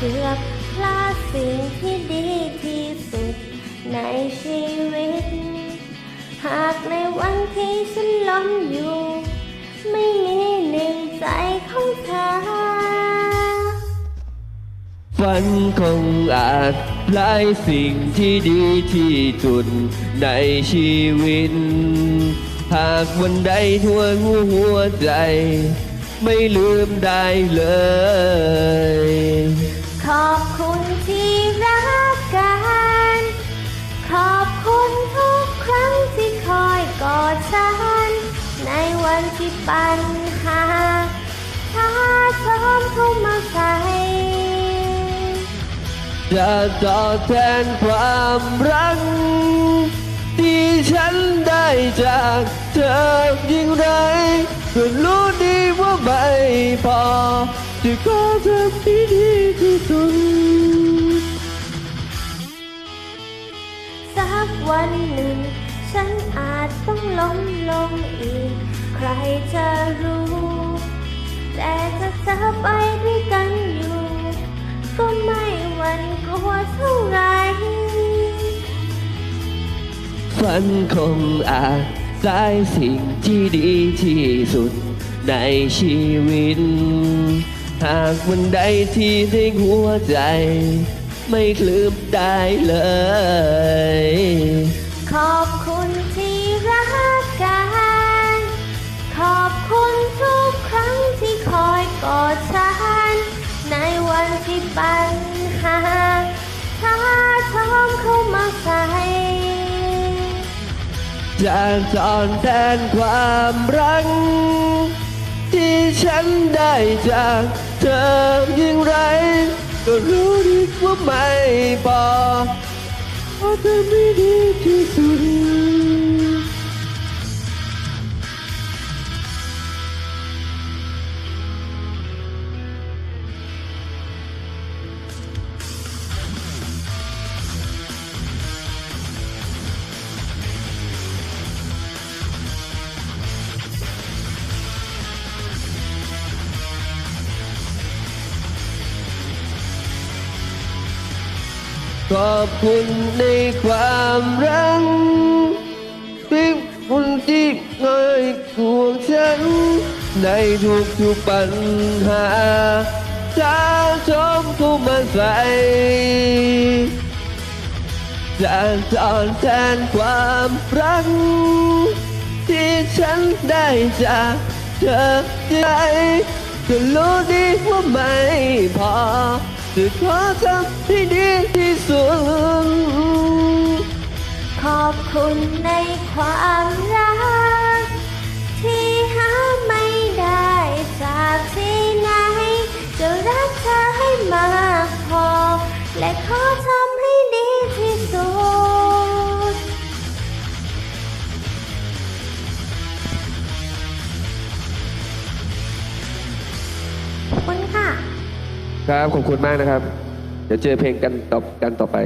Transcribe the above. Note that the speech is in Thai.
เกือบพลาดสิ่งที่ดีที่สุดในชีวิต หากในวันที่ฉันล้มอยู่ ไม่มีหนึ่งใจของเธอฝันคงอาจหลายสิ่งที่ดีที่สุดในชีวิต หากวันใดทั่วหัวใจ ไม่ลืมได้เลย ปัญหาถ้าชมเข้ามาใส่จะตอบแทนความรัก ที่ฉันได้จากเธอยิ่งไรก็รู้ดีว่าไม่พอ จะขอทำที่ดีที่สุดสักวันหนึ่ง ฉันอาจต้องล้มลงอีก ใครจะรู้ แต่ถ้าเธอไปด้วยกันอยู่ ก็ไม่หวั่นกลัวเท่าไหรฝันคงอาจได้สิ่งที่ดีที่สุดในชีวิต หากวันใดที่ในหัวใจ ไม่คลืมได้เลย ขอบคุณที่รัก ปัญหาถ้าชมเข้ามาใส่จะตอนแทนความรัก ที่ฉันได้จากเธอยิ่งไร ก็รู้ดีว่าไม่พอเพราะเธอไม่ดีที่สุด ขอบคุณในความรักที่คุณที่เคยห่วงฉัน ในทุกทุกปัญหาถ้าชมเข้ามาใส่จะตอนแทนความรัก ที่ฉันได้จากเธอใจก็รู้ดีว่าไม่พอ จะขอทำให้ดีที่สุด ขอบคุณในความรัก ครับขอบคุณมากนะครับ เดี๋ยวเจอเพลงกันต่อกันต่อไป